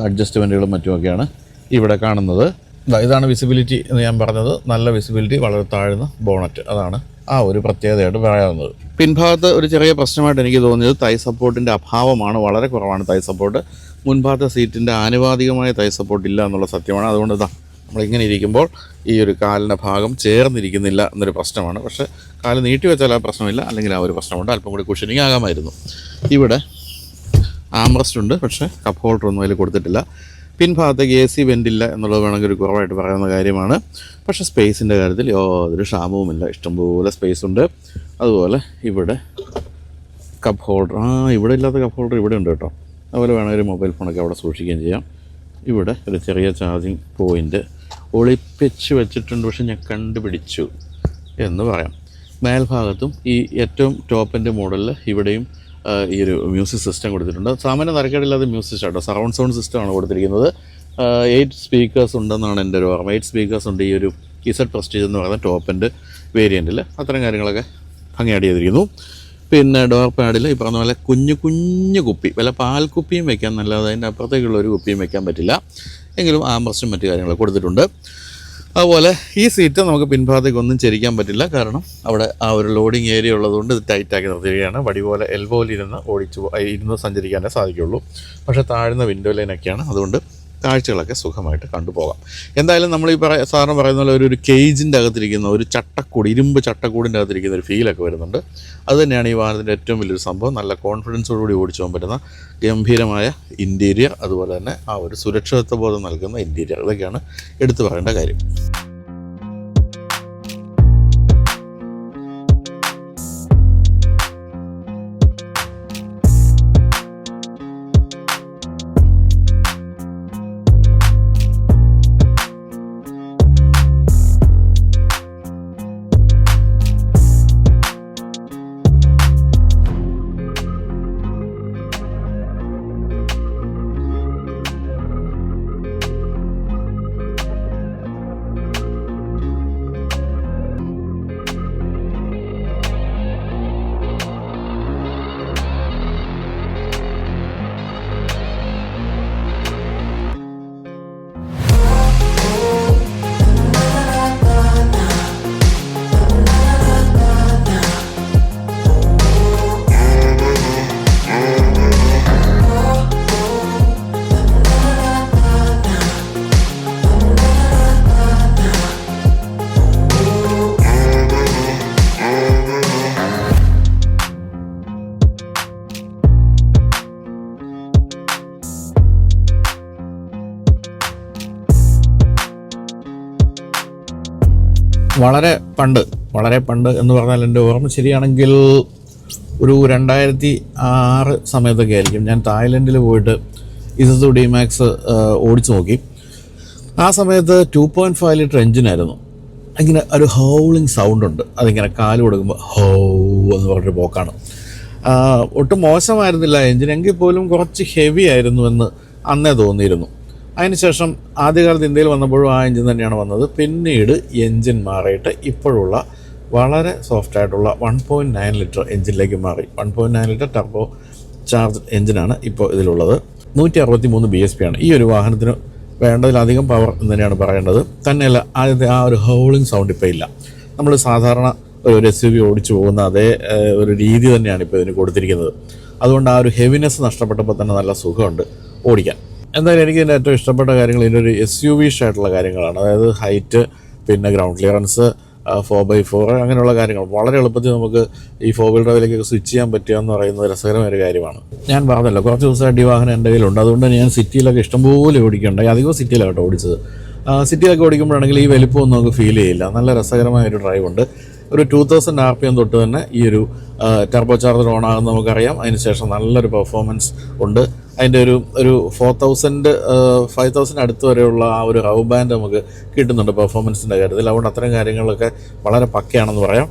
അഡ്ജസ്റ്റ്മെന്റുകളും മറ്റുമൊക്കെയാണ് ഇവിടെ കാണുന്നത്. ഇതാണ് വിസിബിലിറ്റി എന്ന് ഞാൻ പറഞ്ഞത്. നല്ല വിസിബിലിറ്റി വളരെ താഴ്ന്ന ബോണറ്റ് അതാണ് ആ ഒരു പ്രത്യേകതയായിട്ട് പറയാവുന്നത്. പിൻഭാഗത്ത് ഒരു ചെറിയ പ്രശ്നമായിട്ട് എനിക്ക് തോന്നിയത് തൈ സപ്പോർട്ടിന്റെ അഭാവമാണ്. വളരെ കുറവാണ് തൈ സപ്പോർട്ട് മുൻഭാഗത്തെ സീറ്റിന്റെ ആനുപാതികമായ തൈ സപ്പോർട്ട് ഇല്ല എന്നുള്ള സത്യമാണ്. അതുകൊണ്ട് ഇതാ നമ്മളിങ്ങനെ ഇരിക്കുമ്പോൾ ഈ ഒരു കാലിന്റെ ഭാഗം ചേർന്നിരിക്കുന്നില്ല എന്നൊരു പ്രശ്നമാണ്. പക്ഷേ കാൽ നീട്ടി വെച്ചാൽ ആ പ്രശ്നമില്ല. അല്ലെങ്കിൽ ആ ഒരു പ്രശ്നമുണ്ട്. അല്പം കൂടി കുഷനിങ് ആകാമായിരുന്നു. ഇവിടെ ആംറസ്റ്റ് ഉണ്ട്. പക്ഷേ കപ്പ് ഹോൾഡർ ഒന്നും അതിൽ കൊടുത്തിട്ടില്ല. പിൻഭാഗത്തേക്ക് എ സി വെന്റില്ല എന്നുള്ളത് വേണമെങ്കിൽ ഒരു കുറവായിട്ട് പറയുന്ന കാര്യമാണ്. പക്ഷേ സ്പേസിന്റെ കാര്യത്തിൽ യാതൊരു ക്ഷാമവുമില്ല ഇഷ്ടംപോലെ സ്പേസ് ഉണ്ട്. അതുപോലെ ഇവിടെ കപ്പ് ഹോൾഡർ ആ ഇവിടെ ഇല്ലാത്ത കപ്പ് ഹോൾഡർ ഇവിടെ ഉണ്ട് കേട്ടോ. അതുപോലെ വേണമെങ്കിൽ മൊബൈൽ ഫോണൊക്കെ അവിടെ സൂക്ഷിക്കുകയും ചെയ്യാം. ഇവിടെ ഒരു ചെറിയ ചാർജിങ് പോയിന്റ് ഒളിപ്പിച്ച് വെച്ചിട്ടുണ്ട്. പക്ഷെ ഞാൻ കണ്ടുപിടിച്ചു എന്ന് പറയാം. മേൽഭാഗത്തും ഈ ഏറ്റവും ടോപ്പിന്റെ മോഡലിൽ ഇവിടെയും ഈ ഒരു മ്യൂസിക് സിസ്റ്റം കൊടുത്തിട്ടുണ്ട്. സാമാന്യ തരക്കേടില്ലാത്ത മ്യൂസിക് ആട്ടോ സറൗണ്ട് സൗണ്ട് സിസ്റ്റമാണ് കൊടുത്തിരിക്കുന്നത്. എയ്റ്റ് സ്പീക്കേഴ്സ് ഉണ്ടെന്നാണ് എന്റെ ഒരു ഓർമ്മ. എയ്റ്റ് സ്പീക്കേഴ്സ് ഉണ്ട് ഈ ഒരു ഇസഡ് പ്രസ്റ്റീജ് എന്ന് പറയുന്ന ടോപ്പ് എൻഡ് വേരിയന്റിൽ അത്തരം കാര്യങ്ങളൊക്കെ ഭംഗിയായിട്ട് ചെയ്തിരിക്കുന്നു. പിന്നെ ഡോർ പാഡിൽ ഈ പറഞ്ഞ പോലെ കുഞ്ഞു കുഞ്ഞു കുപ്പി. വല്ല പാൽ കുപ്പിയും വെക്കാൻ നല്ലത് അതിന്റെ അപ്പുറത്തേക്കുള്ള ഒരു കുപ്പിയും വെക്കാൻ പറ്റില്ല. എങ്കിലും ആംബർസ്റ്റും മറ്റു കാര്യങ്ങളൊക്കെ കൊടുത്തിട്ടുണ്ട്. അതുപോലെ ഈ സീറ്റ് നമുക്ക് പിൻഭാഗത്തേക്ക് ഒന്നും ചരിക്കാൻ പറ്റില്ല. കാരണം അവിടെ ആ ഒരു ലോഡിങ് ഏരിയ ഉള്ളതുകൊണ്ട് ഇത് ടൈറ്റാക്കി നിർത്തുകയാണ് വടി പോലെ എൽബോയിൽ ഇരുന്ന് ഓടിച്ചു ഇരുന്ന് സഞ്ചരിക്കാനേ സാധിക്കുള്ളൂ പക്ഷേ താഴ്ന്ന വിൻഡോ ലൈനൊക്കെയാണ് അതുകൊണ്ട് കാഴ്ചകളൊക്കെ സുഖമായിട്ട് കണ്ടുപോകാം. എന്തായാലും നമ്മൾ ഈ പറയ സാറിന് പറയുന്ന പോലെ ഒരു ഒരു കേജിന്റെ അകത്തിരിക്കുന്ന ഒരു ചട്ടക്കൂട് ഇരുമ്പ് ചട്ടക്കൂടിന്റെ അകത്തിരിക്കുന്ന ഒരു ഫീലൊക്കെ വരുന്നുണ്ട്. അത് തന്നെയാണ് ഈ വാഹനത്തിന്റെ ഏറ്റവും വലിയൊരു സംഭവം. നല്ല കോൺഫിഡൻസോടുകൂടി ഓടിച്ചു പോകാൻ പറ്റുന്ന ഗംഭീരമായ ഇന്റീരിയർ അതുപോലെ തന്നെ ആ ഒരു സുരക്ഷിതത്വ ബോധം നൽകുന്ന ഇന്റീരിയർ ഇതൊക്കെയാണ് എടുത്തു പറയേണ്ട കാര്യം. വളരെ പണ്ട് വളരെ പണ്ട് എന്ന് പറഞ്ഞാൽ എന്റെ ഓർമ്മ ശരിയാണെങ്കിൽ ഒരു രണ്ടായിരത്തി ആറ് സമയത്തൊക്കെ ആയിരിക്കും. ഞാൻ തായ്ലൻഡിൽ പോയിട്ട് ഇസസു ഡി മാക്സ് ഓടിച്ചു നോക്കി. ആ സമയത്ത് ടു പോയിന്റ് ഫൈവ് ലിറ്റർ എഞ്ചിനായിരുന്നു. ഇങ്ങനെ ഒരു ഹൗളിങ് സൗണ്ട് ഉണ്ട്. അതിങ്ങനെ കാൽ കൊടുക്കുമ്പോൾ ഹോ എന്ന് പറഞ്ഞൊരു പോക്കാണ്. ഒട്ടും മോശമായിരുന്നില്ല. എഞ്ചിൻ എങ്കിൽ പോലും കുറച്ച് ഹെവി ആയിരുന്നു എന്ന് അന്നേ തോന്നിയിരുന്നു. അതിനുശേഷം ആദ്യകാലത്ത് ഇന്ത്യയിൽ വന്നപ്പോഴും ആ എഞ്ചിൻ തന്നെയാണ് വന്നത്. പിന്നീട് എഞ്ചിൻ മാറിയിട്ട് ഇപ്പോഴുള്ള വളരെ സോഫ്റ്റ് ആയിട്ടുള്ള വൺ പോയിന്റ് നയൻ ലിറ്റർ എഞ്ചിനിലേക്ക് മാറി. One point nine litre turbo charge എഞ്ചിനാണ് ഇപ്പോൾ ഇതിലുള്ളത്. നൂറ്റി അറുപത്തി മൂന്ന് ബി എസ് പി ആണ്. ഈ ഒരു വാഹനത്തിന് വേണ്ടതിലധികം പവർ എന്ന് തന്നെയാണ് പറയേണ്ടത്. തന്നെയല്ല ആദ്യത്തെ ആ ഒരു ഹൗളിംഗ് സൗണ്ട് ഇപ്പോൾ ഇല്ല. നമ്മൾ സാധാരണ ഒരു എസ് യു വി ഓടിച്ചു പോകുന്ന അതേ ഒരു രീതി തന്നെയാണ് ഇപ്പോൾ ഇതിന് കൊടുത്തിരിക്കുന്നത്. അതുകൊണ്ട് ആ ഒരു ഹെവിനെസ് നഷ്ടപ്പെട്ടപ്പോൾ തന്നെ നല്ല സുഖമുണ്ട് ഓടിക്കാൻ. എന്തായാലും എനിക്ക് ഇതിന്റെ ഏറ്റവും ഇഷ്ടപ്പെട്ട കാര്യങ്ങൾ ഇതിന്റെ ഒരു എസ് യു വിഷ് ആയിട്ടുള്ള കാര്യങ്ങളാണ്. അതായത് ഹൈറ്റ് പിന്നെ ground clearance four by four അങ്ങനെയുള്ള കാര്യങ്ങൾ. വളരെ എളുപ്പത്തിൽ നമുക്ക് ഈ ഫോർ വീൽ ഡ്രൈവിലേക്ക് സ്വിച്ച് ചെയ്യാൻ പറ്റുക എന്ന് പറയുന്നത് രസകരമായ ഒരു കാര്യമാണ്. ഞാൻ പറഞ്ഞല്ലോ കുറച്ച് ദിവസമായിട്ട് ഈ വാഹനം എന്റെ കയ്യിലുണ്ട്. അതുകൊണ്ട് ഞാൻ സിറ്റിയിലൊക്കെ ഇഷ്ടംപോലെ ഓടിക്കുന്നുണ്ട്. അധികം സിറ്റിയിലാണ് ഓടിച്ചത്. സിറ്റിയിലൊക്കെ ഓടിക്കുമ്പോഴാണെങ്കിൽ ഈ വലിപ്പമൊന്നും നമുക്ക് ഫീൽ ചെയ്യില്ല. നല്ല രസകരമായ ഒരു ഡ്രൈവ് ഉണ്ട്. ഒരു two thousand R P M തൊട്ട് തന്നെ ഈ ഒരു ടർബോ ചാർജർ ഓൺ ആകുന്ന നമുക്കറിയാം. അതിനുശേഷം നല്ലൊരു പെർഫോമൻസ് ഉണ്ട്. അതിന്റെ ഒരു ഒരു ഫോർ തൗസൻഡ് ഫൈവ് തൗസൻഡ് അടുത്ത് വരെയുള്ള ആ ഒരു ഹൗ ബാൻഡ് നമുക്ക് കിട്ടുന്നുണ്ട് പെർഫോമൻസിന്റെ കാര്യത്തിൽ. അതുകൊണ്ട് അത്തരം കാര്യങ്ങളൊക്കെ വളരെ പക്കയാണെന്ന് പറയാം.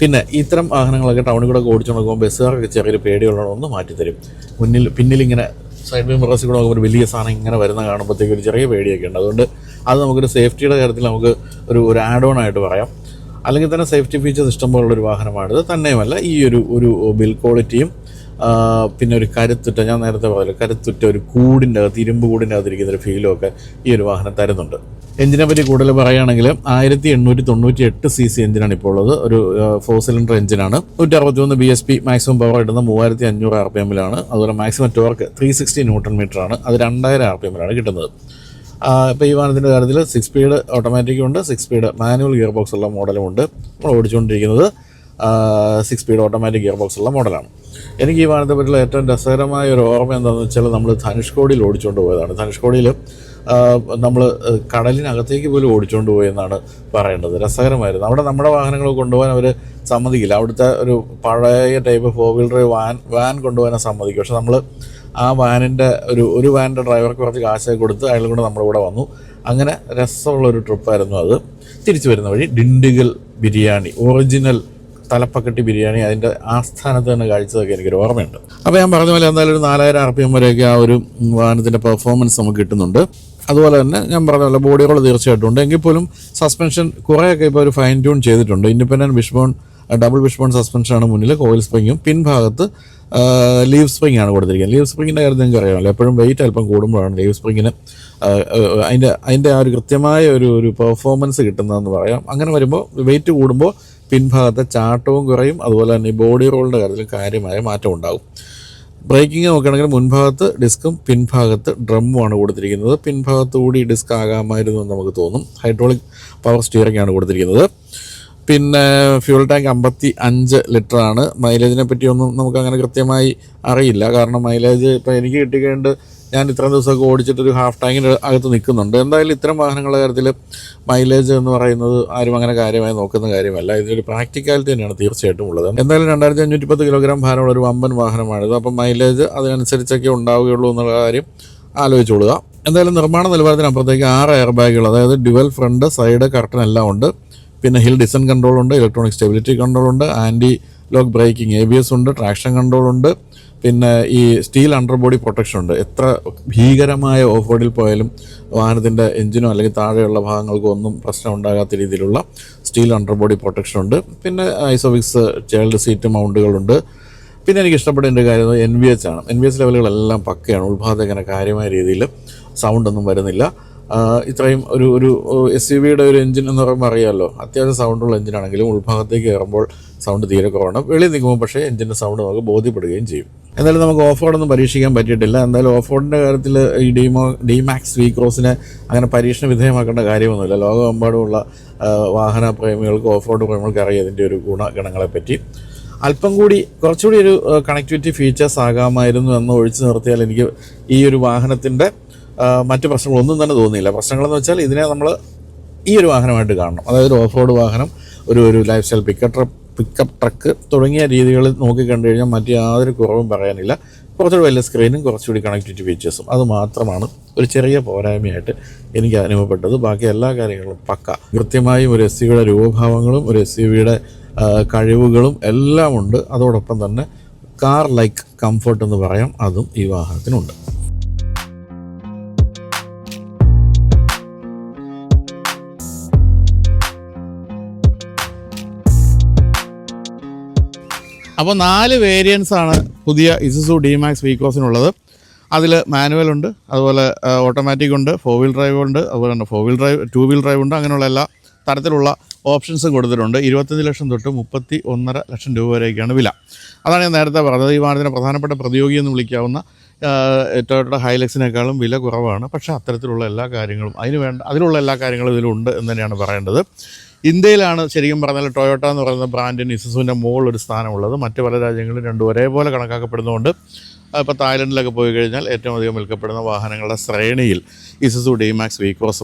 പിന്നെ ഇത്തരം വാഹനങ്ങളൊക്കെ ടൗണിൽ കൂടെ ഓടിച്ചു നോക്കുമ്പോൾ ബസ്സുകാർക്ക് ചെറിയൊരു പേടിയുള്ളതൊന്ന് മാറ്റിത്തരും. മുന്നിൽ പിന്നിലിങ്ങനെ സൈഡ് വ്യൂ മിറസിൽ കൂടെ നോക്കുമ്പോൾ വലിയ സാധനം ഇങ്ങനെ വരുന്ന കാണുമ്പോഴത്തേക്ക് ഒരു ചെറിയ പേടിയൊക്കെ ഉണ്ട്. അതുകൊണ്ട് അത് നമുക്കൊരു സേഫ്റ്റിയുടെ കാര്യത്തിൽ നമുക്ക് ഒരു ഒരു ആഡ് ഓൺ ആയിട്ട് പറയാം. അല്ലെങ്കിൽ തന്നെ സേഫ്റ്റി ഫീച്ചേഴ്സ് ഇഷ്ടംപോലുള്ള ഒരു വാഹനമാണിത്. തന്നെയുമല്ല ഈ ഒരു ഒരു ബിൽ ക്വാളിറ്റിയും പിന്നെ ഒരു കരുത്തുറ്റ ഞാൻ നേരത്തെ പറഞ്ഞു കരുത്തുറ്റ ഒരു കൂടിന്റെ അകത്ത് ഇരുമ്പ് കൂടിന്റെ അകത്തിരിക്കുന്ന ഒരു ഫീലും ഒക്കെ ഈ ഒരു വാഹനം തരുന്നുണ്ട്. എഞ്ചിനെ പറ്റി കൂടുതൽ പറയുകയാണെങ്കിൽ ആയിരത്തി എണ്ണൂറ്റി തൊണ്ണൂറ്റി എട്ട് സി സി എഞ്ചിനാണ് ഇപ്പോൾ ഉള്ളത് ഒരു ഫോർ സിലിണ്ടർ എഞ്ചിനാണ് നൂറ്റി അറുപത്തി ഒന്ന് B S P maximum power ഇടുന്ന മൂവായിരത്തി അഞ്ഞൂറ് ആർ പി എമ്മിലാണ് അതുപോലെ maximum torque three sixty newton metre ആണ്. അത് രണ്ടായിരം ആർ പി എമ്മിലാണ് കിട്ടുന്നത്. ഇപ്പോൾ ഈ വാഹനത്തിന്റെ കാര്യത്തിൽ സിക്സ് സ്പീഡ് ഓട്ടോമാറ്റിക്കും ഉണ്ട്. Six speed manual gear box ഉള്ള മോഡലും ഉണ്ട്. നമ്മൾ ഓടിച്ചുകൊണ്ടിരിക്കുന്നത് six speed automatic gear box ഉള്ള മോഡലാണ്. എനിക്ക് ഈ പറ്റിയുള്ള ഏറ്റവും രസകരമായ ഒരു ഓർമ്മ എന്താണെന്ന് വെച്ചാൽ നമ്മൾ ധനുഷ്കോടിയിൽ ഓടിച്ചുകൊണ്ട് പോയതാണ്. ധനുഷ്കോടിയിൽ നമ്മൾ കടലിനകത്തേക്ക് പോലും ഓടിച്ചുകൊണ്ട് പോയെന്നാണ് പറയേണ്ടത്. രസകരമായിരുന്നു. അവിടെ നമ്മുടെ വാഹനങ്ങൾ കൊണ്ടുപോകാൻ അവർ സമ്മതിക്കില്ല. അവിടുത്തെ ഒരു പഴയ type four wheeler van van കൊണ്ടുപോകാൻ സമ്മതിക്കും. പക്ഷെ നമ്മൾ ആ വാനിന്റെ ഒരു ഒരു വാനിന്റെ ഡ്രൈവർക്ക് കുറച്ച് കാശൊക്കെ കൊടുത്ത് അയാൾ കൊണ്ട് നമ്മുടെ കൂടെ വന്നു. അങ്ങനെ രസമുള്ള ഒരു ട്രിപ്പായിരുന്നു അത്. തിരിച്ചു വരുന്ന വഴി ഡിണ്ടിഗൽ ബിരിയാണി. ഒറിജിനൽ തലപ്പക്കട്ടി ബിരിയാണി അതിന്റെ ആസ്ഥാനത്ത് തന്നെ കഴിച്ചതൊക്കെ എനിക്കൊരു ഓർമ്മയുണ്ട്. അപ്പോൾ ഞാൻ പറഞ്ഞ പോലെ എന്തായാലും ഒരു നാലായിരം ആർ പി എം വരെയൊക്കെ ആ ഒരു വാഹനത്തിന്റെ പെർഫോമൻസ് നമുക്ക് കിട്ടുന്നുണ്ട്. അതുപോലെ തന്നെ ഞാൻ പറഞ്ഞ പോലെ ബോഡി റോൾ തീർച്ചയായിട്ടും ഉണ്ട്. എങ്കിൽ പോലും സസ്പെൻഷൻ കുറേയൊക്കെ ഇപ്പോൾ ഒരു ഫൈൻ ട്യൂൺ ചെയ്തിട്ടുണ്ട്. ഇൻഡിപെൻഡന്റ് വിഷ്ബോൺ ഡബിൾ വിഷ്ബോൺ സസ്പെൻഷനാണ് മുന്നിൽ. കോയിൽ സ്പ്രിങ്ങും പിൻഭാഗത്ത് ലീവ് സ്പ്രിംഗ് ആണ് കൊടുത്തിരിക്കുന്നത്. ലീവ് സ്പ്രിങ്ങിന്റെ കാര്യം നിങ്ങൾക്ക് അറിയാമല്ലോ. എപ്പോഴും വെയിറ്റ് അല്പം കൂടുമ്പോഴാണ് ലീവ് സ്പ്രിങ്ങിന് അതിന്റെ അതിന്റെ ആ ഒരു കൃത്യമായ ഒരു ഒരു പെർഫോമൻസ് കിട്ടുന്നതെന്ന് പറയാം. അങ്ങനെ വരുമ്പോൾ വെയിറ്റ് കൂടുമ്പോൾ പിൻഭാഗത്തെ ചാട്ടവും കുറയും. അതുപോലെ തന്നെ ബോഡി റോളിന്റെ കാര്യത്തിൽ കാര്യമായ മാറ്റം ഉണ്ടാകും. ബ്രേക്കിംഗ് നോക്കുകയാണെങ്കിൽ മുൻഭാഗത്ത് ഡിസ്കും പിൻഭാഗത്ത് ഡ്രമ്മുമാണ് കൊടുത്തിരിക്കുന്നത്. പിൻഭാഗത്ത് കൂടി ഡിസ്ക് ആകാമായിരുന്നു എന്ന് നമുക്ക് തോന്നും. ഹൈഡ്രോളിക് പവർ സ്റ്റിയറിംഗ് ആണ് കൊടുത്തിരിക്കുന്നത്. പിന്നെ ഫ്യൂൾ ടാങ്ക് അമ്പത്തി അഞ്ച് ലിറ്ററാണ് മൈലേജിനെ പറ്റിയൊന്നും നമുക്ക് അങ്ങനെ കൃത്യമായി അറിയില്ല. കാരണം മൈലേജ് ഇപ്പോൾ എനിക്ക് കിട്ടിക്കേണ്ട ഞാൻ ഇത്രയും ദിവസമൊക്കെ ഓടിച്ചിട്ട് ഒരു ഹാഫ് ടാങ്കിന്റെ അകത്ത് നിൽക്കുന്നുണ്ട്. എന്തായാലും ഇത്തരം വാഹനങ്ങളുടെ കാര്യത്തിൽ മൈലേജ് എന്ന് പറയുന്നത് ആരും അങ്ങനെ കാര്യമായി നോക്കുന്ന കാര്യമല്ല. ഇതിനൊരു പ്രാക്ടിക്കാലിറ്റി തന്നെയാണ് തീർച്ചയായിട്ടും ഉള്ളത്. എന്തായാലും രണ്ടായിരത്തി അഞ്ഞൂറ്റി പത്ത് കിലോഗ്രാം ഭാരമുള്ള ഒരു വമ്പൻ വാഹനമാണിത്. അപ്പം മൈലേജ് അതിനനുസരിച്ചൊക്കെ ഉണ്ടാവുകയുള്ളൂ എന്നുള്ള കാര്യം ആലോചിച്ചോളുക. എന്തായാലും നിർമ്മാണ നിലവാരത്തിനപ്പുറത്തേക്ക് ആറ് എയർ ബാഗുകൾ അതായത് ഡ്യുവൽ ഫ്രണ്ട് സൈഡ് കർട്ടൻ എല്ലാം ഉണ്ട്. പിന്നെ ഹിൽ ഡിസൻ കൺട്രോൾ ഉണ്ട് ഇലക്ട്രോണിക് സ്റ്റെബിലിറ്റി കൺട്രോൾ ഉണ്ട് anti lock braking A B S ഉണ്ട് ട്രാക്ഷൻ കൺട്രോൾ ഉണ്ട്. പിന്നെ ഈ സ്റ്റീൽ അണ്ടർ ബോഡി പ്രൊട്ടക്ഷൻ ഉണ്ട്. എത്ര ഭീകരമായ ഓഫ് റോഡിൽ പോയാലും വാഹനത്തിന്റെ എഞ്ചിനോ അല്ലെങ്കിൽ താഴെയുള്ള ഭാഗങ്ങൾക്കോ ഒന്നും പ്രശ്നം ഉണ്ടാകാത്ത രീതിയിലുള്ള സ്റ്റീൽ അണ്ടർ ബോഡി പ്രൊട്ടക്ഷൻ ഉണ്ട്. പിന്നെ ഐസോഫിക്സ് ചൈൽഡ് സീറ്റ് മൗണ്ടുകളുണ്ട്. പിന്നെ എനിക്ക് ഇഷ്ടപ്പെട്ട എന്റെ കാര്യം എൻ വി എച്ച് ആണ്. എൻ വി എച്ച് ലെവലുകളെല്ലാം പക്കയാണ്. ഉത്പാദകന കാര്യമായ രീതിയിൽ സൗണ്ടൊന്നും വരുന്നില്ല. ഇത്രയും ഒരു ഒരു എസ് യു വിയുടെ ഒരു എഞ്ചിൻ എന്ന് പറയുമ്പോൾ അറിയാമല്ലോ അത്യാവശ്യം സൗണ്ടുള്ള എഞ്ചിനാണെങ്കിലും ഉൾഭാഗത്തേക്ക് കയറുമ്പോൾ സൗണ്ട് തീരെ കുറവാണ്. വെളിയിൽ നിൽക്കുമ്പോൾ പക്ഷേ എഞ്ചിന്റെ സൗണ്ട് നമുക്ക് ബോധ്യപ്പെടുകയും ചെയ്യും. എന്തായാലും നമുക്ക് ഓഫ് റോഡൊന്നും പരീക്ഷിക്കാൻ പറ്റിയിട്ടില്ല. എന്തായാലും ഓഫ് റോഡിന്റെ കാര്യത്തിൽ ഈ ഡിമോ ഡിമാക്സ് വി ക്രോസിനെ അങ്ങനെ പരീക്ഷണ വിധേയമാക്കേണ്ട കാര്യമൊന്നുമില്ല. ലോകമെമ്പാടുമുള്ള വാഹന പ്രേമികൾക്ക് ഓഫ് റോഡ് പ്രേമികൾക്ക് അറിയാം ഇതിന്റെ ഒരു ഗുണഗണങ്ങളെ പറ്റി. അല്പം കൂടി കുറച്ചുകൂടി ഒരു കണക്ടിവിറ്റി ഫീച്ചേഴ്സ് ആകാമായിരുന്നു എന്ന് ഒഴിച്ചു നിർത്തിയാൽ എനിക്ക് ഈ ഒരു വാഹനത്തിന്റെ മറ്റ് പ്രശ്നങ്ങളൊന്നും തന്നെ തോന്നിയില്ല. പ്രശ്നങ്ങളെന്ന് വെച്ചാൽ ഇതിനെ നമ്മൾ ഈ ഒരു വാഹനമായിട്ട് കാണണം. അതായത് ഒരു ഓഫ് റോഡ് വാഹനം ഒരു ഒരു lifestyle pickup pickup truck തുടങ്ങിയ രീതികളിൽ നോക്കിക്കണ്ടു കഴിഞ്ഞാൽ മറ്റു യാതൊരു കുറവും പറയാനില്ല. കുറച്ചുകൂടി വലിയ സ്ക്രീനും കുറച്ചുകൂടി കണക്ടിവിറ്റി ഫീച്ചേഴ്സും അത് മാത്രമാണ് ഒരു ചെറിയ പോരായ്മയായിട്ട് എനിക്ക് അനുഭവപ്പെട്ടത്. ബാക്കി എല്ലാ കാര്യങ്ങളും പക്ക. കൃത്യമായും ഒരു എസ് സിയുടെ രൂപഭാവങ്ങളും ഒരു എസ് സിയുടെ കഴിവുകളും എല്ലാം ഉണ്ട് അതോടൊപ്പം തന്നെ കാർ ലൈക്ക് കംഫർട്ട് എന്ന് പറയാം. അതും ഈ വാഹനത്തിനുണ്ട്. അപ്പോൾ നാല് വേരിയൻസ് ആണ് പുതിയ ഇസുസു ഡി ഡിമാക്സ് വീക്കോസിനുള്ളത് അതിൽ മാനുവൽ ഉണ്ട് അതുപോലെ ഓട്ടോമാറ്റിക് ഉണ്ട് ഫോർ വീൽ ഡ്രൈവ് ഉണ്ട് അതുപോലെ തന്നെ four wheel drive two wheel drive ഉണ്ട് അങ്ങനെയുള്ള എല്ലാ തരത്തിലുള്ള ഓപ്ഷൻസും കൊടുത്തിട്ടുണ്ട്. ഇരുപത്തഞ്ച് ലക്ഷം തൊട്ട് മുപ്പത്തി ഒന്നര ലക്ഷം രൂപ വരെയൊക്കെയാണ് വില. അതാണ് ഞാൻ നേരത്തെ പറഞ്ഞത്. ഈ വാഹനത്തിന് പ്രധാനപ്പെട്ട പ്രതിയോഗി എന്ന് വിളിക്കാവുന്ന ടൊയോട്ട ഹൈലക്സിനേക്കാളും വില കുറവാണ്. പക്ഷേ അത്തരത്തിലുള്ള എല്ലാ കാര്യങ്ങളും അതിന് വേണ്ട അതിലുള്ള എല്ലാ കാര്യങ്ങളും ഇതിലുണ്ട് എന്ന് തന്നെയാണ് പറയേണ്ടത്. ഇന്ത്യയിലാണ് ശരിക്കും പറഞ്ഞാൽ ടൊയോട്ട എന്ന് പറയുന്ന ബ്രാൻഡിന് ഇസുസുവിന്റെ മുകളിൽ ഒരു സ്ഥാനമുള്ളത്. മറ്റ് പല രാജ്യങ്ങളിലും രണ്ടും ഒരേപോലെ കണക്കാക്കപ്പെടുന്നതുകൊണ്ട് ഇപ്പോൾ തായ്ലൻഡിലൊക്കെ പോയി കഴിഞ്ഞാൽ ഏറ്റവും അധികം വിൽക്കപ്പെടുന്ന വാഹനങ്ങളുടെ ശ്രേണിയിൽ ഇസുസു ഡിമാക്സ്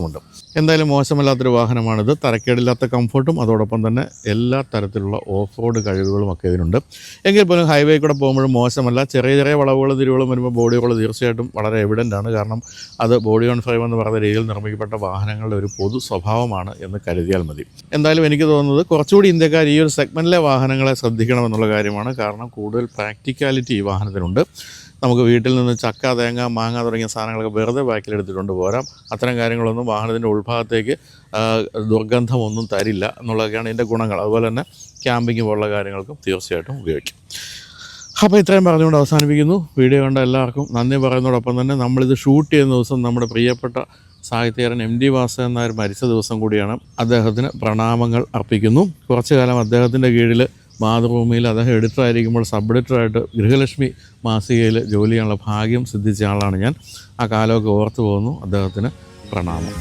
ഉണ്ട്. എന്തായാലും മോശമല്ലാത്തൊരു വാഹനമാണിത്. തരക്കേടില്ലാത്ത കംഫർട്ടും അതോടൊപ്പം തന്നെ എല്ലാ തരത്തിലുള്ള ഓഫ് റോഡ് കഴിവുകളും ഒക്കെ ഇതിനുണ്ട്. എങ്കിൽ പോലും ഹൈവേ കൂടെ പോകുമ്പോഴും മോശമല്ല. ചെറിയ ചെറിയ വളവുകൾ തിരിവുകളും വരുമ്പോൾ ബോഡി തീർച്ചയായിട്ടും വളരെ എവിഡന്റ് ആണ്. കാരണം അത് ബോഡി ഓൺ ഫ്രെയിം എന്ന് പറയുന്ന രീതിയിൽ നിർമ്മിക്കപ്പെട്ട വാഹനങ്ങളുടെ ഒരു പൊതു സ്വഭാവമാണ് എന്ന് കരുതിയാൽ മതി. എന്തായാലും എനിക്ക് തോന്നുന്നത് കുറച്ചുകൂടി ഇന്ത്യക്കാർ ഈ ഒരു സെഗ്മെന്റിലെ വാഹനങ്ങളെ ശ്രദ്ധിക്കണമെന്നുള്ള കാര്യമാണ്. കാരണം കൂടുതൽ പ്രാക്ടിക്കാലിറ്റി ഈ വാഹനത്തിനുണ്ട്. നമുക്ക് വീട്ടിൽ നിന്ന് ചക്ക തേങ്ങ മാങ്ങ തുടങ്ങിയ സാധനങ്ങളൊക്കെ വെറുതെ ബാക്കിലെടുത്തിട്ടുണ്ട് പോരാം. അത്തരം കാര്യങ്ങളൊന്നും വാഹനത്തിന്റെ ഉൾഭാഗത്തേക്ക് ദുർഗന്ധമൊന്നും തരില്ല എന്നുള്ളതൊക്കെയാണ് ഇതിന്റെ ഗുണങ്ങൾ. അതുപോലെ തന്നെ ക്യാമ്പിങ് പോലുള്ള കാര്യങ്ങൾക്കും തീർച്ചയായിട്ടും ഉപയോഗിക്കും. അപ്പോൾ ഇത്രയും പറഞ്ഞുകൊണ്ട് അവസാനിപ്പിക്കുന്നു. വീഡിയോ കണ്ട എല്ലാവർക്കും നന്ദി പറയുന്നതോടൊപ്പം തന്നെ നമ്മളിത് ഷൂട്ട് ചെയ്യുന്ന ദിവസം നമ്മുടെ പ്രിയപ്പെട്ട സാഹിത്യകാരൻ എം ഡി വാസ നായർ മരിച്ച ദിവസം കൂടിയാണ് അദ്ദേഹത്തിന് പ്രണാമങ്ങൾ അർപ്പിക്കുന്നു. കുറച്ചു കാലം അദ്ദേഹത്തിന്റെ കീഴിൽ മാതൃഭൂമിയിൽ അദ്ദേഹം എഡിറ്ററായിരിക്കുമ്പോൾ സബ് എഡിറ്ററായിട്ട് ഗൃഹലക്ഷ്മി മാസികയിൽ ജോലി ചെയ്യാനുള്ള ഭാഗ്യം സിദ്ധിച്ച ആളാണ് ഞാൻ. ആ കാലമൊക്കെ ഓർത്തു പോകുന്നു. അദ്ദേഹത്തിന് പ്രണാമം.